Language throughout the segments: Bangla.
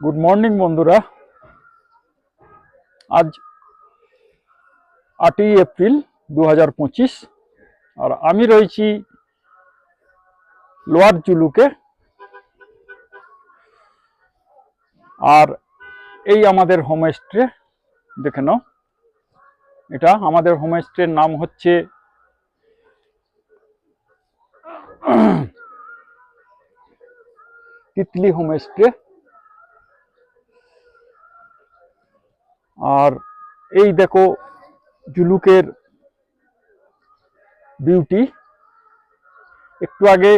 গুড মর্নিং বন্ধুরা। আজ আটই এপ্রিল দু হাজার পঁচিশ, আর আমি রয়েছি লোয়ার জুলুকে। আর এই আমাদের হোমস্টে দেখে নাও। এটা আমাদের হোমস্টের নাম হচ্ছে তিতলি হোমস্টে আর এই দেখো জুলুকের বিউটি একটু আগে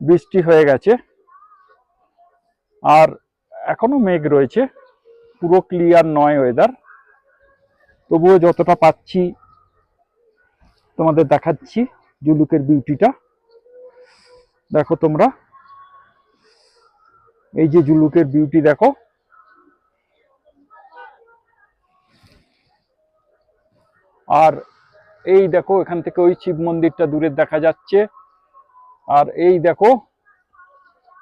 বৃষ্টি হয়ে গেছে আর এখনও মেঘ রয়েছে, পুরো ক্লিয়ার নয় ওয়েদার তবুও যতটা পাচ্ছি তোমাদের দেখাচ্ছি জুলুকের বিউটিটা দেখো তোমরা, এই যে জুলুকের বিউটি দেখো। আর এই দেখো, এখান থেকে ওই শিব মন্দিরটা দূরে দেখা যাচ্ছে। আর এই দেখো,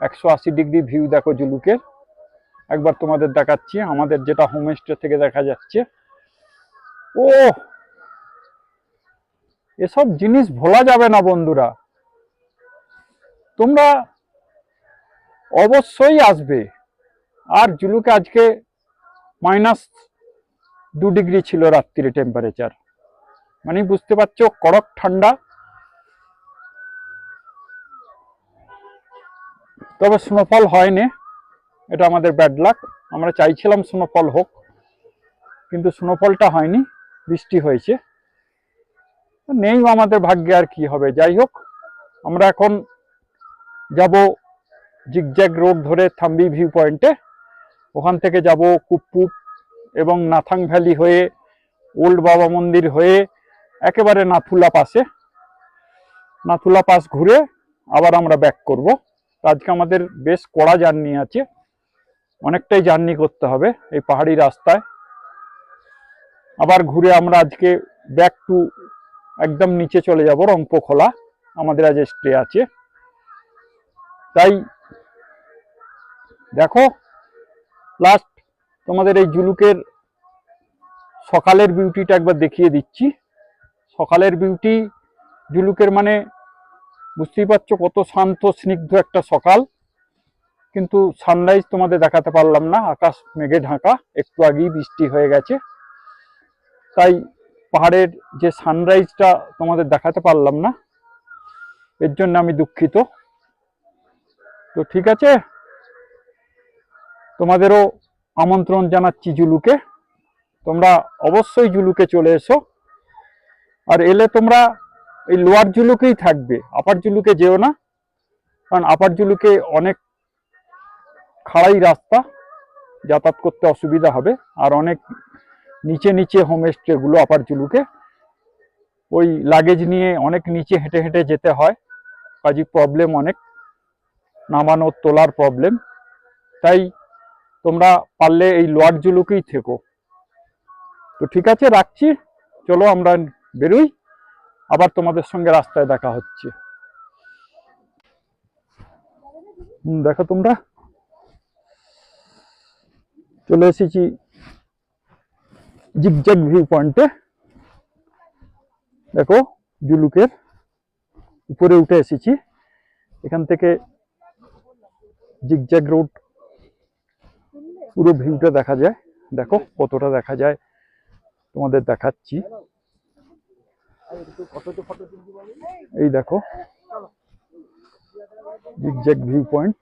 একশো আশি ডিগ্রি ভিউ দেখো জুলুকের। একবার তোমাদের দেখাচ্ছি, আমাদের যেটা হোমস্টে থেকে দেখা যাচ্ছে। ও! এসব জিনিস ভোলা যাবে না বন্ধুরা। তোমরা অবশ্যই আসবে। আর জুলুকে আজকে মাইনাস দু ডিগ্রি ছিল রাত্রিরে টেম্পারেচার মানে বুঝতে পারছ কড়ক ঠান্ডা। তবে স্নোফল হয়নি, এটা আমাদের ব্যাড লাক আমরা চাইছিলাম স্নোফল হোক, কিন্তু স্নোফলটা হয়নি, বৃষ্টি হয়েছে। নেই আমাদের ভাগ্যে আর কি হবে। যাই হোক, আমরা এখন যাব জিগজ্যাগ রোড ধরে থাম্বি ভিউ পয়েন্টে ওখান থেকে যাব কুপ্পুপ এবং নাথাং ভ্যালি হয়ে ওল্ড বাবা মন্দির হয়ে একেবারে নাথুলা পাশে। নাথুলা পাস ঘুরে আবার আমরা ব্যাক করব। আজকে আমাদের বেশ কড়া জার্নি আছে। অনেকটাই জার্নি করতে হবে এই পাহাড়ি রাস্তায়। আবার ঘুরে আমরা আজকে ব্যাক টু একদম নিচে চলে যাব রংপো খোলা আমাদের আজ স্টে আছে। তাই দেখো লাস্ট তোমাদের এই জুলুকের সকালের বিউটিটা একবার দেখিয়ে দিচ্ছি। সকালের বিউটি জুলুকের মানে বুঝতেই পারছ কত শান্ত, স্নিগ্ধ একটা সকাল। কিন্তু সানরাইজ তোমাদের দেখাতে পারলাম না, আকাশ মেঘে ঢাকা, একটু আগেই বৃষ্টি হয়ে গেছে। তাই পাহাড়ের যে সানরাইজটা তোমাদের দেখাতে পারলাম না, এর জন্য আমি দুঃখিত। তো ঠিক আছে, তোমাদেরও আমন্ত্রণ জানাচ্ছি জুলুকে। তোমরা অবশ্যই জুলুকে চলে এসো। আর এলে তোমরা এই লোয়ার জুলুকেই থাকবে আপার জুলুকে যেও না, কারণ আপার জুলুকে অনেক খাড়াই রাস্তা যাতায়াত করতে অসুবিধা হবে, আর অনেক নিচে নিচে হোমস্টেগুলো আপার জুলুকে, ওই লাগেজ নিয়ে অনেক নিচে হেঁটে হেঁটে যেতে হয়, কাজী প্রবলেম অনেক নামানোর তোলার প্রবলেম তাই তোমরা পারলে এই লোয়ার জুলুকেই থেকো। তো ঠিক আছে, রাখছি, চলো আমরা বেরোই? আবার তোমাদের সঙ্গে রাস্তায় দেখা হচ্ছে। দেখো তোমরা। চলে এসেছি জিগজ্যাগ ভিউ পয়েন্টে। দেখো, জুলুকের উপরে উঠে এসেছি। এখান থেকে জিগজ্যাগ রোড পুরো ভিউটা দেখা যায়। দেখো, কতটা দেখা যায়। তোমাদের দেখাচ্ছি। এই দেখো। জিগজ্যাগ ভিউ পয়েন্ট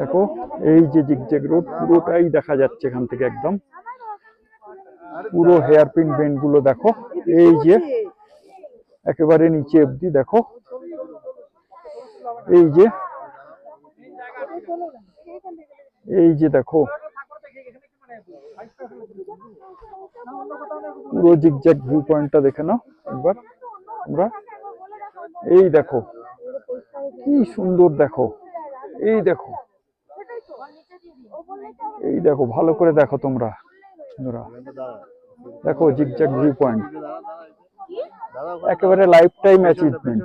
দেখো, এই যে জিগজ্যাগ রোড পুরোটাই দেখা যাচ্ছে এখান থেকে একদম। পুরো হেয়ার পিন বেন্ডগুলো দেখো। এই যে একেবারে নিচে অবধি দেখো। এই যে এই যে দেখো পুরো জিগজ্যাগ ভিউ পয়েন্টটা দেখে নাও একবার। আমরা এই দেখো, কি সুন্দর দেখো, এই দেখো এই দেখো, ভালো করে দেখো তোমরা, বন্ধুরা। দেখো জিগজ্যাগ ভিউ পয়েন্ট একেবারে লাইফ টাইম অ্যাচিভমেন্ট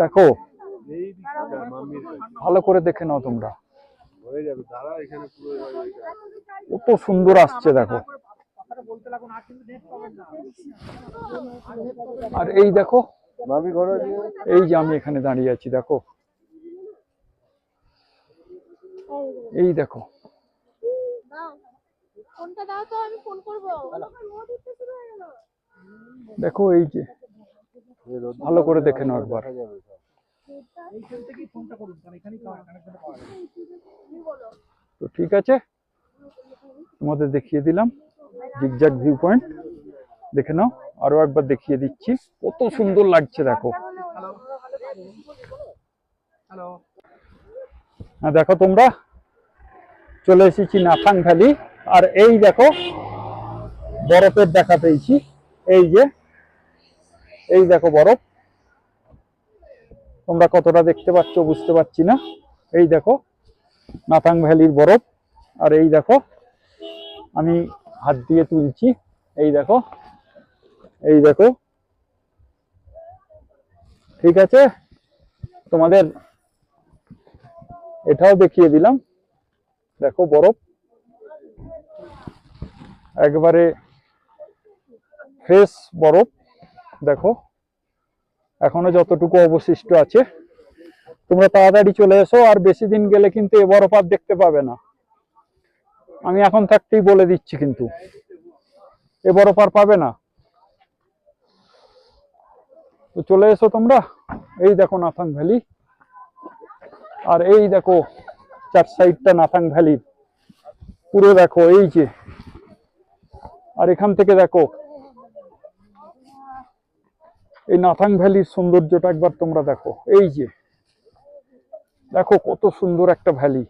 দেখো, ভালো করে দেখে নাও তোমরা। হয়ে যাবে তারা এখানে পুরো কত সুন্দর আসছে দেখো। আর এই দেখো মামি ঘরে দিয়ে। এই যে আমি এখানে দাঁড়িয়ে আছি দেখো। এই দেখো। দেখো এই যে ভালো করে দেখে নাও একবার। তো ঠিক আছে। তোমাদের দেখিয়ে দিলাম। জিগজ্যাগ ভিউ পয়েন্ট দেখে নাও আরও একবার দেখিয়ে দিচ্ছি। কত সুন্দর লাগছে দেখো। হ্যাঁ দেখো তোমরা। চলে এসেছি নাথাং ভ্যালি। আর এই দেখো বরফের দেখা পেয়েছি। এই যে এই দেখো বরফ। তোমরা কতটা দেখতে পাচ্ছ বুঝতে পারছি না। এই দেখো নাথাং ভ্যালির বরফ। আর এই দেখো, আমি হাত দিয়ে তুলছি। এই দেখো এই দেখো। ঠিক আছে? তোমাদের এটাও দেখিয়ে দিলাম। দেখো বরফ। একবারে ফ্রেশ বরফ। দেখো, এখনও যতটুকু অবশিষ্ট আছে। তোমরা তাড়াতাড়ি চলে এসো আর বেশি দিন গেলে কিন্তু এ বরফ আর দেখতে পাবে না। আমি এখন থাকতেই বলে দিচ্ছি কিন্তু, এ বরফ আর পাবে না। তো চলে এসো তোমরা, এই দেখো নাথাং ভ্যালি, আর এই দেখো চার সাইডটা নাথাং ভ্যালির পুরো দেখো, এই যে, আর এখান থেকে দেখো, এই নাথাং ভ্যালির সৌন্দর্যটা একবার তোমরা দেখো, এই যে। দেখো কত সুন্দর একটা ভ্যালি।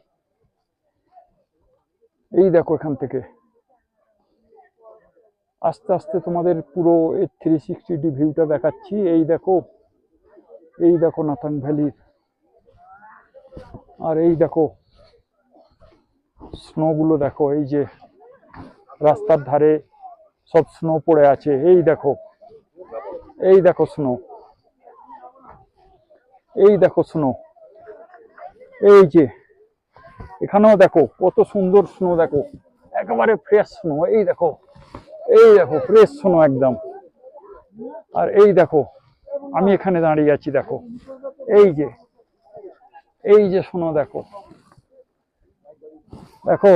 এই দেখো এখান থেকে। আস্তে আস্তে তোমাদের পুরো এর থ্রি সিক্সটি ভিউটা দেখাচ্ছি। এই দেখো এই দেখো নাথাং ভ্যালির। আর এই দেখো স্নোগুলো দেখো, এই যে রাস্তার ধারে সব স্নো পড়ে আছে। এই দেখো এই দেখো স্নো এই দেখো স্নো এই যে, এখানেও দেখো, কত সুন্দর স্নো দেখো, একেবারে ফ্রেশ স্নো এই দেখো এই দেখো ফ্রেশ স্নো একদম। আর এই দেখো, আমি এখানে দাঁড়িয়ে আছি, দেখো, এই যে এই যে স্নো দেখো দেখো,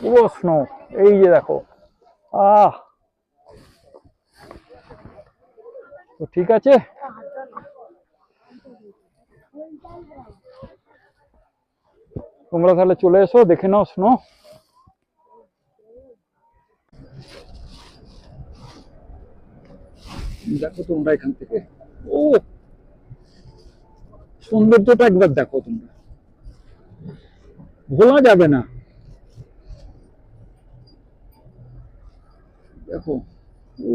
পুরো স্নো এই যে দেখো, আহ! তো ঠিক আছে? তোমরা তাহলে চলে এসো, দেখে নাও স্নো দেখো তোমরা এখান থেকে। ও! সৌন্দর্যটা একবার দেখো তোমরা। ভোলা যাবে না। দেখো। ও!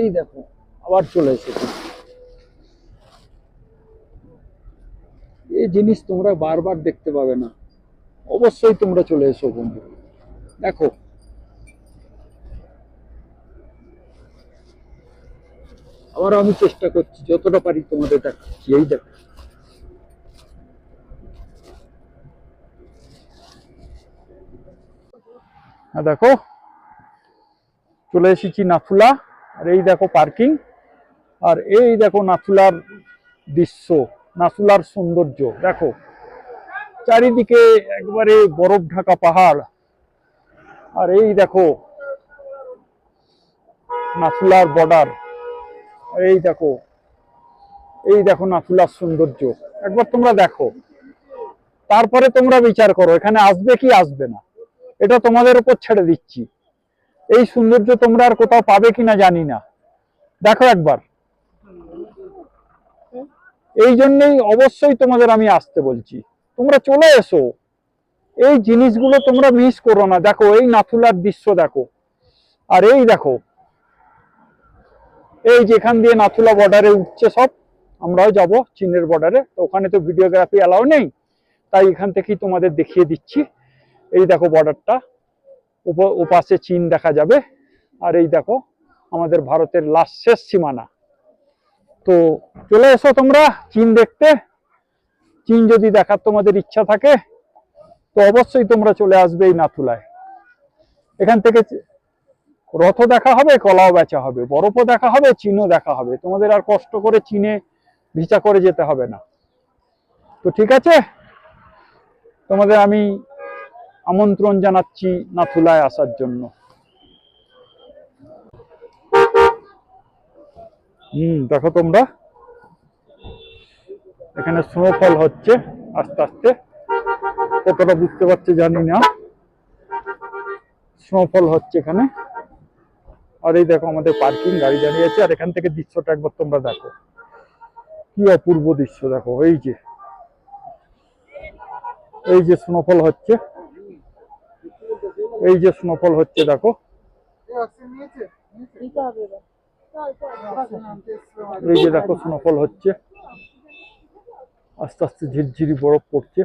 এই দেখো, আবার চলে এসেছে। এই জিনিস তোমরা বারবার দেখতে পাবে না। অবশ্যই তোমরা চলে এসো বন্ধু। দেখো। আবার আমি চেষ্টা করছি, যতটা পারি তোমাদের দেখাচ্ছি। এই দেখো। হ্যাঁ দেখো। চলে এসেছি নাথুলা আর এই দেখো পার্কিং। আর এই দেখো নাথুলার দৃশ্য নাথুলার সৌন্দর্য। দেখো, চারিদিকে একবারে বরফ ঢাকা পাহাড়। আর এই দেখো নাথুলার বর্ডার এই দেখো এই দেখো নাথুলার সৌন্দর্য। একবার তোমরা দেখো। তারপরে তোমরা বিচার করো, এখানে আসবে কি আসবে না। এটা তোমাদের উপর ছেড়ে দিচ্ছি। এই সৌন্দর্য তোমরা আর কোথাও পাবে কিনা জানি না। দেখো একবার। এই জন্যই অবশ্যই তোমাদের আমি আসতে বলছি। তোমরা চলে এসো। এই জিনিসগুলো তোমরা মিস করো না। দেখো, এই নাথুলার দৃশ্য দেখো। আর এই দেখো, এই যেখান দিয়ে নাথুলা বর্ডারে উঠছে সব, আমরাও যাব চীনের বর্ডারে তো ওখানে তো ভিডিওগ্রাফি অ্যালাউ নেই। তাই এখান থেকেই তোমাদের দেখিয়ে দিচ্ছি। এই দেখো বর্ডারটা ওপাশে চীন দেখা যাবে। আর এই দেখো, আমাদের ভারতের লাস্ট শেষ সীমানা। তো চলে এসো তোমরা চীন দেখতে। চীন যদি দেখার তোমাদের ইচ্ছা থাকে, তো অবশ্যই তোমরা চলে আসবে এই নাথুলায়। এখান থেকে রথও দেখা হবে, কলাও বেচা হবে। বরফও দেখা হবে, চীনও দেখা হবে। তোমাদের আর কষ্ট করে চীনে ভিসা করে যেতে হবে না। তো ঠিক আছে? তোমাদের আমি আমন্ত্রণ জানাচ্ছি নাথুলায় আসার জন্য। হুম, দেখো তোমরা। এখানে স্নোফল হচ্ছে আস্তে আস্তে। কতটা বুঝতে পারছে জানি না। স্নোফল হচ্ছে এখানে। আর এই দেখো আমাদের পার্কিং গাড়ি দাঁড়িয়ে আছে। আর এখান থেকে দৃশ্যটা একবার তোমরা দেখো। কি অপূর্ব দৃশ্য দেখো, এই যে। এই যে স্নোফল হচ্ছে। এই যে স্নোফল হচ্ছে, দেখো। এই যে দেখো স্নোফল হচ্ছে। আস্তে আস্তে ঝিরঝিরি বরফ পড়ছে।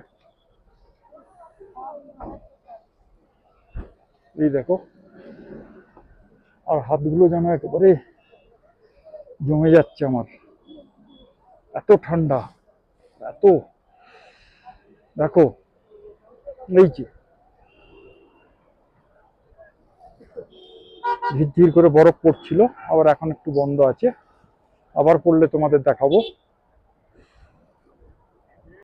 এই দেখো, আর হাতগুলো যেন একেবারে জমে যাচ্ছে আমার। এত ঠান্ডা, এত। দেখো, এই যে। ঝিরঝির করে বরফ পড়ছিল আবার এখন একটু বন্ধ আছে। আবার পড়লে তোমাদের দেখাবো।